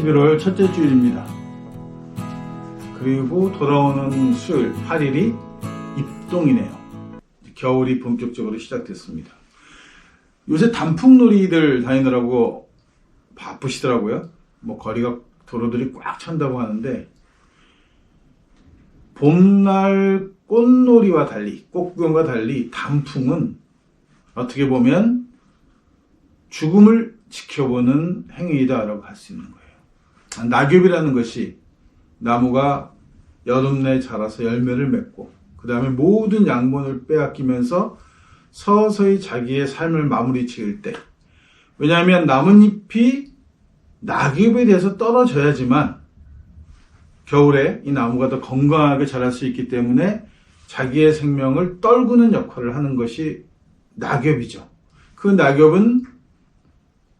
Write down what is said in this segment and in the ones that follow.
11월 첫째 주일입니다. 그리고 돌아오는 수요일 8일이 입동이네요. 겨울이 본격적으로 시작됐습니다. 요새 단풍놀이들 다니느라고 바쁘시더라고요. 뭐 거리가 도로들이 꽉 찬다고 하는데 봄날 꽃놀이와 달리 꽃구경과 달리 단풍은 어떻게 보면 죽음을 지켜보는 행위이다라고 할 수 있는 거예요. 낙엽이라는 것이 나무가 여름 내 자라서 열매를 맺고 그 다음에 모든 양분을 빼앗기면서 서서히 자기의 삶을 마무리 지을 때 왜냐하면 나뭇잎이 낙엽에 대해서 떨어져야지만 겨울에 이 나무가 더 건강하게 자랄 수 있기 때문에 자기의 생명을 떨구는 역할을 하는 것이 낙엽이죠. 그 낙엽은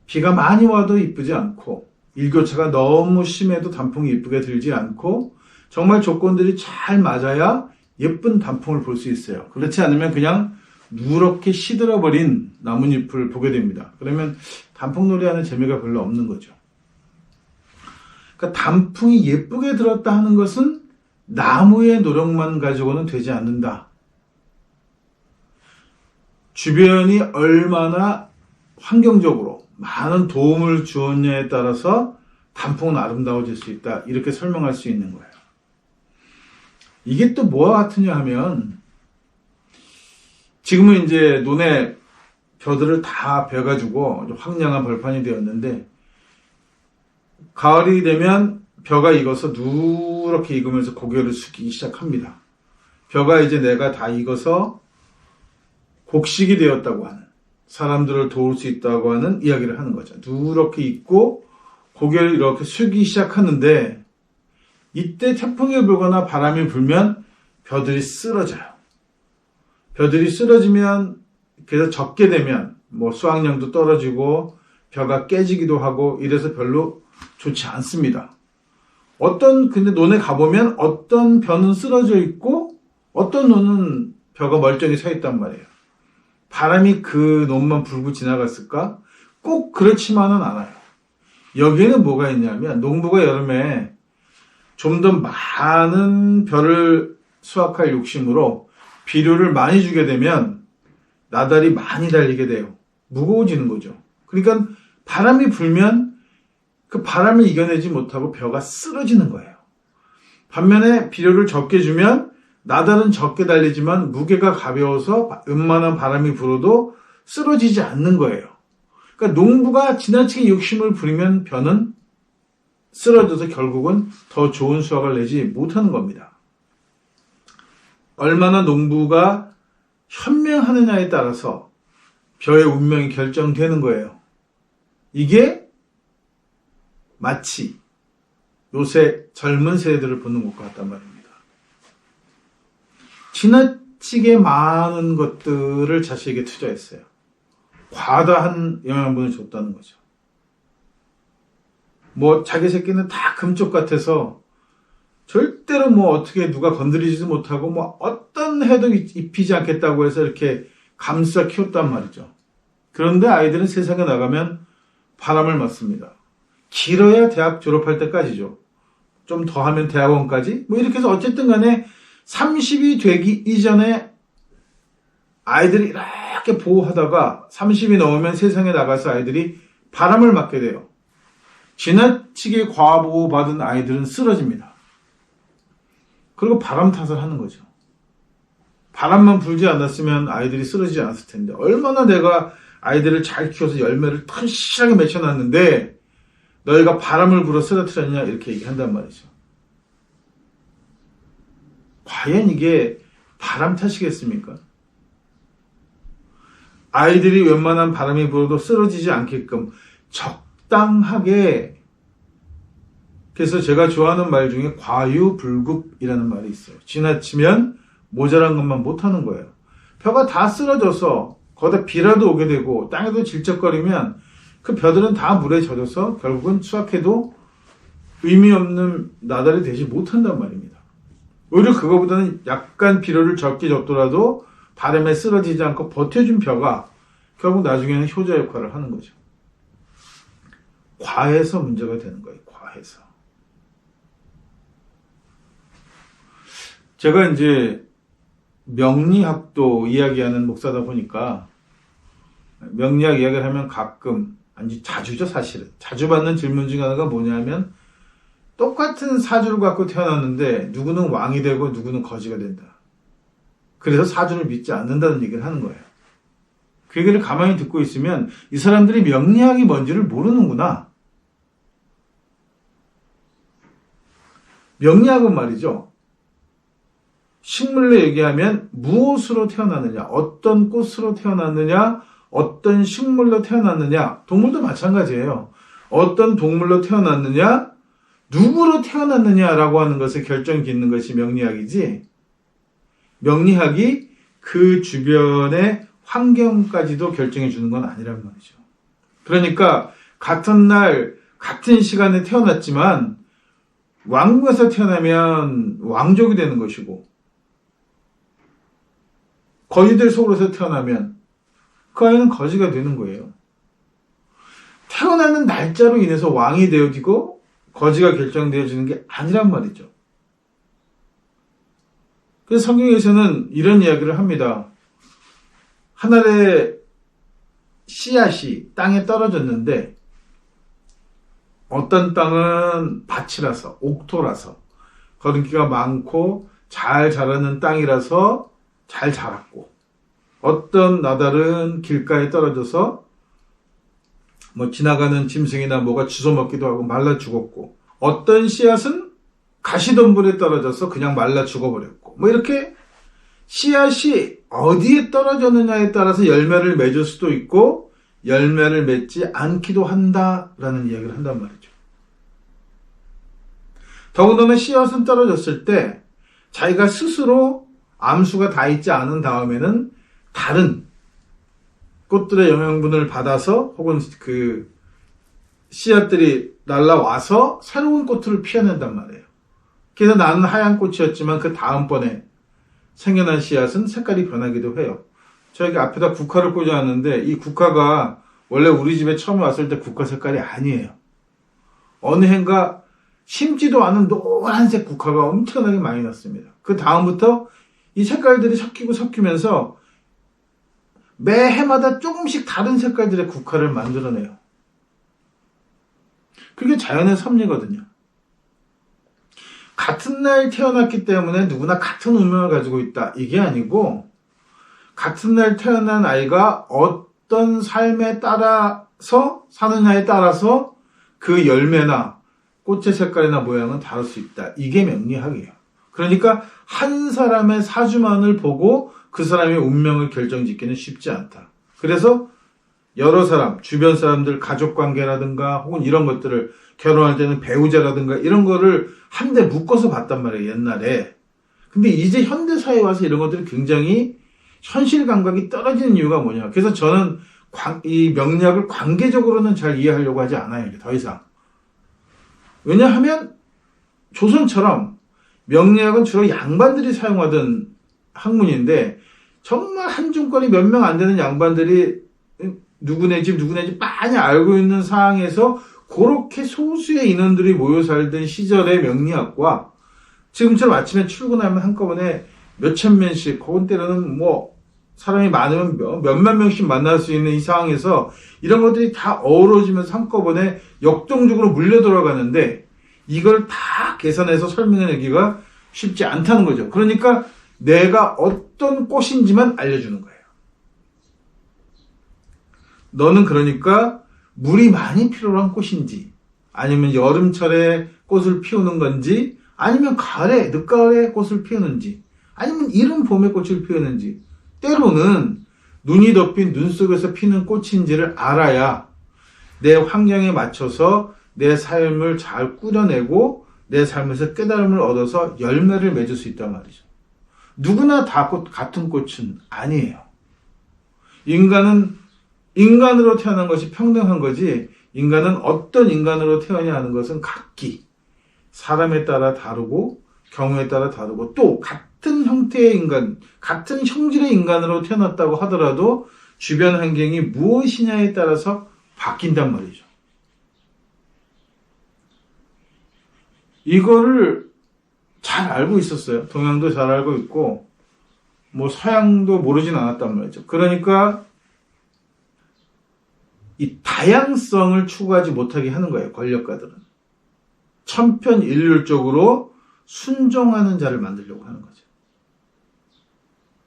비가 많이 와도 이쁘지 않고 일교차가 너무 심해도 단풍이 이쁘게 들지 않고 정말 조건들이 잘 맞아야 예쁜 단풍을 볼 수 있어요. 그렇지 않으면 그냥 누렇게 시들어버린 나뭇잎을 보게 됩니다. 그러면 단풍놀이 하는 재미가 별로 없는 거죠. 그러니까 단풍이 예쁘게 들었다 하는 것은 나무의 노력만 가지고는 되지 않는다. 주변이 얼마나 환경적으로 많은 도움을 주었냐에 따라서 단풍은 아름다워질 수 있다. 이렇게 설명할 수 있는 거예요. 이게 또 뭐와 같으냐 하면 지금은 이제 논에 벼들을 다 베가지고 황량한 벌판이 되었는데 가을이 되면 벼가 익어서 누렇게 익으면서 고개를 숙이기 시작합니다. 벼가 이제 내가 다 익어서 곡식이 되었다고 하는 사람들을 도울 수 있다고 하는 이야기를 하는 거죠. 누렇게 익고 고개를 이렇게 숙이기 시작하는데 이때 태풍이 불거나 바람이 불면 벼들이 쓰러져요. 벼들이 쓰러지면 그래서 적게 되면 뭐 수확량도 떨어지고 벼가 깨지기도 하고 이래서 별로 좋지 않습니다. 어떤 근데 논에 가보면 어떤 벼는 쓰러져 있고 어떤 논은 벼가 멀쩡히 서 있단 말이에요. 바람이 그 논만 불고 지나갔을까? 꼭 그렇지만은 않아요. 여기에는 뭐가 있냐면 농부가 여름에 좀 더 많은 벼를 수확할 욕심으로 비료를 많이 주게 되면 나달이 많이 달리게 돼요. 무거워지는 거죠. 그러니까 바람이 불면 그 바람을 이겨내지 못하고 벼가 쓰러지는 거예요. 반면에 비료를 적게 주면 나달은 적게 달리지만 무게가 가벼워서 웬만한 바람이 불어도 쓰러지지 않는 거예요. 그러니까 농부가 지나치게 욕심을 부리면 벼는 쓰러져서 결국은 더 좋은 수확을 내지 못하는 겁니다. 얼마나 농부가 현명하느냐에 따라서 벼의 운명이 결정되는 거예요. 이게 마치 요새 젊은 세대들을 보는 것과 같단 말입니다. 지나치게 많은 것들을 자식에게 투자했어요. 과다한 영양분을 줬다는 거죠. 뭐 자기 새끼는 다 금쪽 같아서 절대로 뭐 어떻게 누가 건드리지도 못하고 뭐 어떤 해도 입히지 않겠다고 해서 이렇게 감싸 키웠단 말이죠. 그런데 아이들은 세상에 나가면 바람을 맞습니다. 길어야 대학 졸업할 때까지죠. 좀 더 하면 대학원까지? 뭐 이렇게 해서 어쨌든 간에 30이 되기 이전에 아이들이 이렇게 보호하다가 30이 넘으면 세상에 나가서 아이들이 바람을 맞게 돼요. 지나치게 과보호 받은 아이들은 쓰러집니다. 그리고 바람 탓을 하는 거죠. 바람만 불지 않았으면 아이들이 쓰러지지 않았을 텐데 얼마나 내가 아이들을 잘 키워서 열매를 튼실하게 맺혀놨는데 너희가 바람을 불어 쓰러뜨렸냐 이렇게 얘기한단 말이죠. 과연 이게 바람 탓이겠습니까? 아이들이 웬만한 바람이 불어도 쓰러지지 않게끔 적당하게 그래서 제가 좋아하는 말 중에 과유불급이라는 말이 있어요. 지나치면 모자란 것만 못하는 거예요. 벼가 다 쓰러져서 거기다 비라도 오게 되고 땅에도 질적거리면 그 벼들은 다 물에 젖어서 결국은 수확해도 의미 없는 나달이 되지 못한단 말입니다. 오히려 그거보다는 약간 비료를 적게 줬더라도 바람에 쓰러지지 않고 버텨준 벼가 결국 나중에는 효자 역할을 하는 거죠. 과해서 문제가 되는 거예요. 과해. 해서. 제가 이제 명리학도 이야기하는 목사다 보니까 명리학 이야기를 하면 가끔 아니 자주죠 사실은 자주 받는 질문 중에 하나가 뭐냐면 똑같은 사주를 갖고 태어났는데 누구는 왕이 되고 누구는 거지가 된다. 그래서 사주를 믿지 않는다는 얘기를 하는 거예요. 그 얘기를 가만히 듣고 있으면 이 사람들이 명리학이 뭔지를 모르는구나. 명리학은 말이죠. 식물로 얘기하면 무엇으로 태어났느냐, 어떤 꽃으로 태어났느냐, 어떤 식물로 태어났느냐, 동물도 마찬가지예요. 어떤 동물로 태어났느냐, 누구로 태어났느냐라고 하는 것을 결정 짓는 것이 명리학이지, 명리학이 그 주변의 환경까지도 결정해 주는 건 아니란 말이죠. 그러니까 같은 날, 같은 시간에 태어났지만, 왕국에서 태어나면 왕족이 되는 것이고, 거지들 속으로서 태어나면 그 아이는 거지가 되는 거예요. 태어나는 날짜로 인해서 왕이 되어지고 거지가 결정되어지는 게 아니란 말이죠. 그래서 성경에서는 이런 이야기를 합니다. 하늘의 씨앗이 땅에 떨어졌는데 어떤 땅은 밭이라서 옥토라서 거름기가 많고 잘 자라는 땅이라서 잘 자랐고 어떤 나달은 길가에 떨어져서 뭐 지나가는 짐승이나 뭐가 주워 먹기도 하고 말라 죽었고 어떤 씨앗은 가시덤불에 떨어져서 그냥 말라 죽어버렸고 뭐 이렇게 씨앗이 어디에 떨어졌느냐에 따라서 열매를 맺을 수도 있고 열매를 맺지 않기도 한다라는 이야기를 한단 말이죠. 더군다나 씨앗은 떨어졌을 때 자기가 스스로 암수가 다 있지 않은 다음에는 다른 꽃들의 영양분을 받아서 혹은 그 씨앗들이 날라와서 새로운 꽃을 피어낸단 말이에요. 그래서 나는 하얀 꽃이었지만 그 다음번에 생겨난 씨앗은 색깔이 변하기도 해요. 저희가 앞에다 국화를 꽂아놨는데 이 국화가 원래 우리 집에 처음 왔을 때 국화 색깔이 아니에요. 어느 해인가 심지도 않은 노란색 국화가 엄청나게 많이 났습니다. 그 다음부터 이 색깔들이 섞이고 섞이면서 매 해마다 조금씩 다른 색깔들의 국화를 만들어내요. 그게 자연의 섭리거든요. 같은 날 태어났기 때문에 누구나 같은 운명을 가지고 있다. 이게 아니고, 같은 날 태어난 아이가 어떤 삶에 따라서, 사느냐에 따라서 그 열매나 꽃의 색깔이나 모양은 다를 수 있다. 이게 명리학이에요. 그러니까 한 사람의 사주만을 보고 그 사람의 운명을 결정짓기는 쉽지 않다. 그래서 여러 사람, 주변 사람들, 가족 관계라든가 혹은 이런 것들을 결혼할 때는 배우자라든가 이런 거를 한데 묶어서 봤단 말이에요, 옛날에. 근데 이제 현대사회에 와서 이런 것들이 굉장히 현실 감각이 떨어지는 이유가 뭐냐. 그래서 저는 관- 이 명리학을 관계적으로는 잘 이해하려고 하지 않아요, 더 이상. 왜냐하면 조선처럼 명리학은 주로 양반들이 사용하던 학문인데 정말 한중권이 몇 명 안 되는 양반들이 누구네 집 누구네 집 많이 알고 있는 상황에서 그렇게 소수의 인원들이 모여 살던 시절의 명리학과 지금처럼 아침에 출근하면 한꺼번에 몇천 명씩 혹은 때로는 뭐 사람이 많으면 몇- 몇만 명씩 만날 수 있는 이 상황에서 이런 것들이 다 어우러지면서 한꺼번에 역동적으로 물려 들어가는데 이걸 다 계산해서 설명해내기가 쉽지 않다는 거죠. 그러니까 내가 어떤 꽃인지만 알려주는 거예요. 너는 그러니까 물이 많이 필요한 꽃인지, 아니면 여름철에 꽃을 피우는 건지, 아니면 가을에, 늦가을에 꽃을 피우는지, 아니면 이른 봄에 꽃을 피우는지, 때로는 눈이 덮인 눈 속에서 피는 꽃인지를 알아야 내 환경에 맞춰서 내 삶을 잘 꾸려내고 내 삶에서 깨달음을 얻어서 열매를 맺을 수 있단 말이죠. 누구나 다 꽃, 같은 꽃은 아니에요. 인간은 인간으로 태어난 것이 평등한 거지, 인간은 어떤 인간으로 태어나야 하는 것은 각기 사람에 따라 다르고 경우에 따라 다르고 또 같은 형태의 인간, 같은 형질의 인간으로 태어났다고 하더라도 주변 환경이 무엇이냐에 따라서 바뀐단 말이죠. 이거를 잘 알고 있었어요. 동양도 잘 알고 있고, 뭐 서양도 모르진 않았단 말이죠. 그러니까 이 다양성을 추구하지 못하게 하는 거예요. 권력가들은. 천편일률적으로 순종하는 자를 만들려고 하는 거죠.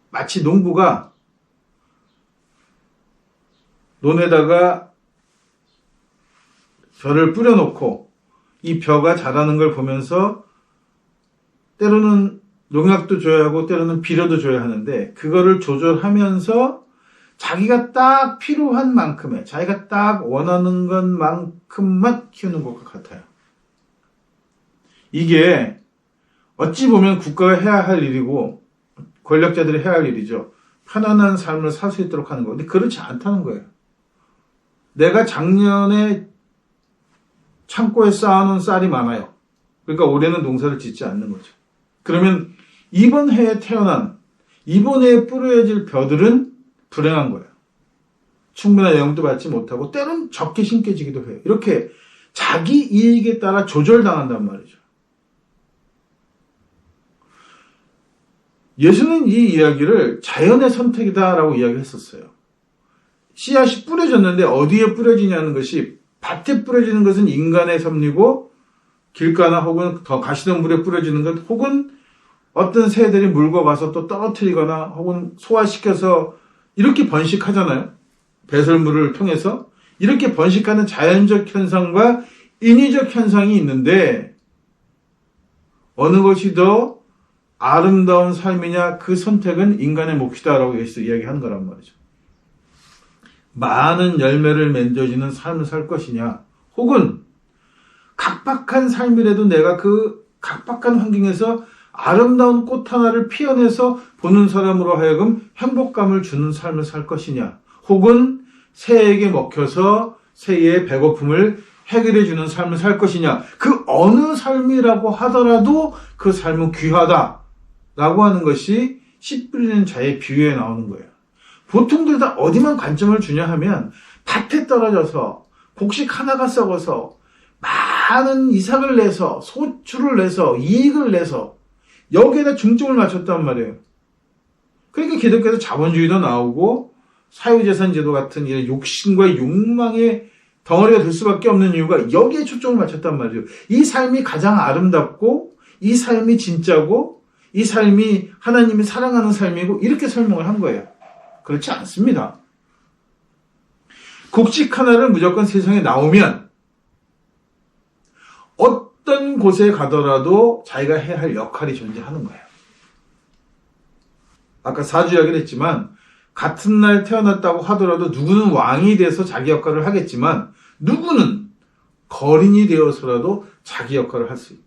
마치 농부가 논에다가 벼를 뿌려놓고 이 벼가 자라는 걸 보면서 때로는 농약도 줘야 하고 때로는 비료도 줘야 하는데 그거를 조절하면서 자기가 딱 필요한 만큼의 자기가 딱 원하는 것만큼만 키우는 것과 같아요. 이게 어찌 보면 국가가 해야 할 일이고 권력자들이 해야 할 일이죠. 편안한 삶을 살 수 있도록 하는 거. 근데 그렇지 않다는 거예요. 내가 작년에 창고에 쌓아놓은 쌀이 많아요. 그러니까 올해는 농사를 짓지 않는 거죠. 그러면 이번 해에 태어난 이번 해에 뿌려질 벼들은 불행한 거예요. 충분한 영향도 받지 못하고 때론 적게 심겨지기도 해요. 이렇게 자기 이익에 따라 조절당한단 말이죠. 예수는 이 이야기를 자연의 선택이다라고 이야기했었어요. 씨앗이 뿌려졌는데 어디에 뿌려지냐는 것이 밭에 뿌려지는 것은 인간의 섭리고 길가나 혹은 더 가시던 물에 뿌려지는 것 혹은 어떤 새들이 물고 가서 또 떨어뜨리거나 혹은 소화시켜서 이렇게 번식하잖아요. 배설물을 통해서 이렇게 번식하는 자연적 현상과 인위적 현상이 있는데 어느 것이 더 아름다운 삶이냐 그 선택은 인간의 몫이다라고 예수 이야기하는 거란 말이죠. 많은 열매를 맺어지는 삶을 살 것이냐? 혹은 각박한 삶이라도 내가 그 각박한 환경에서 아름다운 꽃 하나를 피어내서 보는 사람으로 하여금 행복감을 주는 삶을 살 것이냐? 혹은 새에게 먹혀서 새의 배고픔을 해결해 주는 삶을 살 것이냐? 그 어느 삶이라고 하더라도 그 삶은 귀하다 라고 하는 것이 씨 뿌리는 자의 비유에 나오는 거예요. 보통 들 다 어디만 관점을 주냐 하면 밭에 떨어져서 곡식 하나가 썩어서 많은 이삭을 내서 소출을 내서 이익을 내서 여기에다 중점을 맞췄단 말이에요. 그러니까 기독교에서 자본주의도 나오고 사유재산 제도 같은 이런 욕심과 욕망의 덩어리가 될 수밖에 없는 이유가 여기에 초점을 맞췄단 말이에요. 이 삶이 가장 아름답고 이 삶이 진짜고 이 삶이 하나님이 사랑하는 삶이고 이렇게 설명을 한 거예요. 그렇지 않습니다. 곡식 하나를 무조건 세상에 나오면 어떤 곳에 가더라도 자기가 해야 할 역할이 존재하는 거예요. 아까 사주 이야기를 했지만 같은 날 태어났다고 하더라도 누구는 왕이 돼서 자기 역할을 하겠지만 누구는 거린이 되어서라도 자기 역할을 할 수 있다.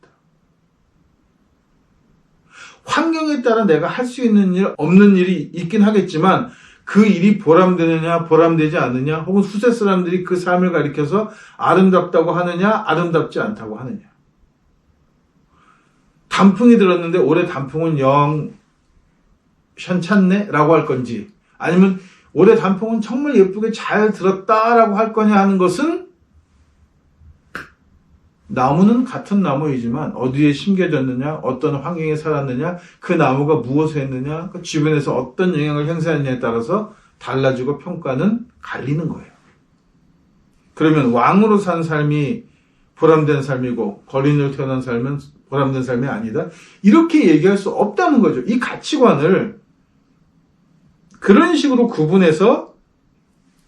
환경에 따라 내가 할 수 있는 일, 없는 일이 있긴 하겠지만 그 일이 보람되느냐, 보람되지 않느냐, 혹은 수세 사람들이 그 삶을 가리켜서 아름답다고 하느냐, 아름답지 않다고 하느냐. 단풍이 들었는데 올해 단풍은 영 현찮네? 라고 할 건지, 아니면 올해 단풍은 정말 예쁘게 잘 들었다라고 할 거냐 하는 것은 나무는 같은 나무이지만 어디에 심겨졌느냐, 어떤 환경에 살았느냐, 그 나무가 무엇을 했느냐, 그 주변에서 어떤 영향을 행사했느냐에 따라서 달라지고 평가는 갈리는 거예요. 그러면 왕으로 산 삶이 보람된 삶이고 거린으로 태어난 삶은 보람된 삶이 아니다. 이렇게 얘기할 수 없다는 거죠. 이 가치관을 그런 식으로 구분해서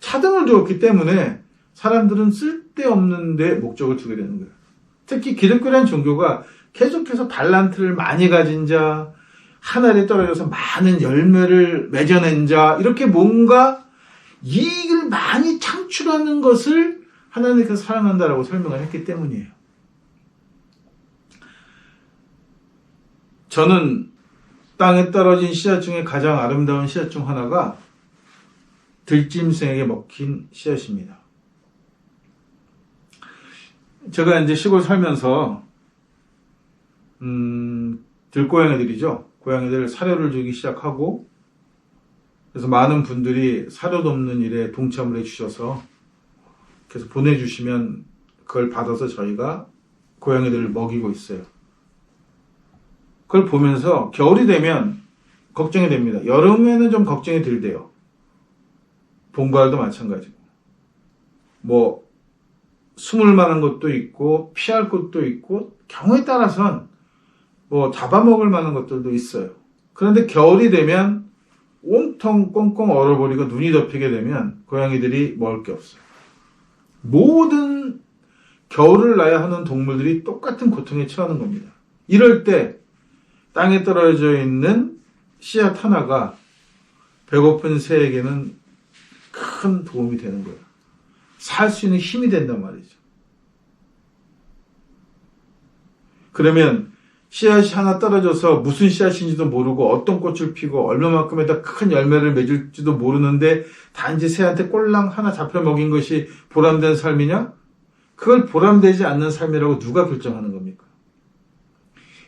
차등을 두었기 때문에 사람들은 쓸데없는 데 목적을 두게 되는 거예요. 특히 기독교라는 종교가 계속해서 달란트를 많이 가진 자, 하늘에 떨어져서 많은 열매를 맺어낸 자, 이렇게 뭔가 이익을 많이 창출하는 것을 하나님께서 사랑한다라고 설명을 했기 때문이에요. 저는 땅에 떨어진 씨앗 중에 가장 아름다운 씨앗 중 하나가 들짐승에게 먹힌 씨앗입니다. 제가 이제 시골 살면서 음, 들고양이들이죠. 고양이들 사료를 주기 시작하고 그래서 많은 분들이 사료 돕는 일에 동참을 해주셔서 그래서 보내주시면 그걸 받아서 저희가 고양이들을 먹이고 있어요. 그걸 보면서 겨울이 되면 걱정이 됩니다. 여름에는 좀 걱정이 덜 돼요. 봄 가을도 마찬가지고. 뭐, 숨을 만한 것도 있고, 피할 것도 있고, 경우에 따라선 뭐 잡아먹을 만한 것들도 있어요. 그런데 겨울이 되면 온통 꽁꽁 얼어버리고 눈이 덮이게 되면 고양이들이 먹을 게 없어요. 모든 겨울을 나야 하는 동물들이 똑같은 고통에 처하는 겁니다. 이럴 때 땅에 떨어져 있는 씨앗 하나가 배고픈 새에게는 큰 도움이 되는 거예요. 살 수 있는 힘이 된단 말이죠. 그러면 씨앗이 하나 떨어져서 무슨 씨앗인지도 모르고 어떤 꽃을 피고 얼마만큼의 더큰 열매를 맺을지도 모르는데 단지 새한테 꼴랑 하나 잡혀 먹인 것이 보람된 삶이냐? 그걸 보람되지 않는 삶이라고 누가 결정하는 겁니까?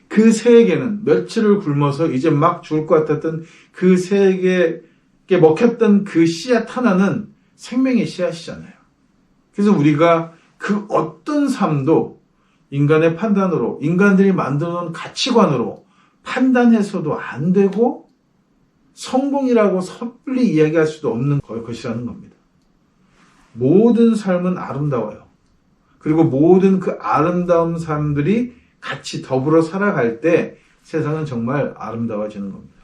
그 새에게는 며칠을 굶어서 이제 막 죽을 것 같았던 그 새에게 먹혔던 그 씨앗 하나는 생명의 씨앗이잖아요. 그래서 우리가 그 어떤 삶도 인간의 판단으로, 인간들이 만들어 놓은 가치관으로 판단해서도 안 되고 성공이라고 섣불리 이야기할 수도 없는 것이라는 겁니다. 모든 삶은 아름다워요. 그리고 모든 그 아름다운 삶들이 같이 더불어 살아갈 때 세상은 정말 아름다워지는 겁니다.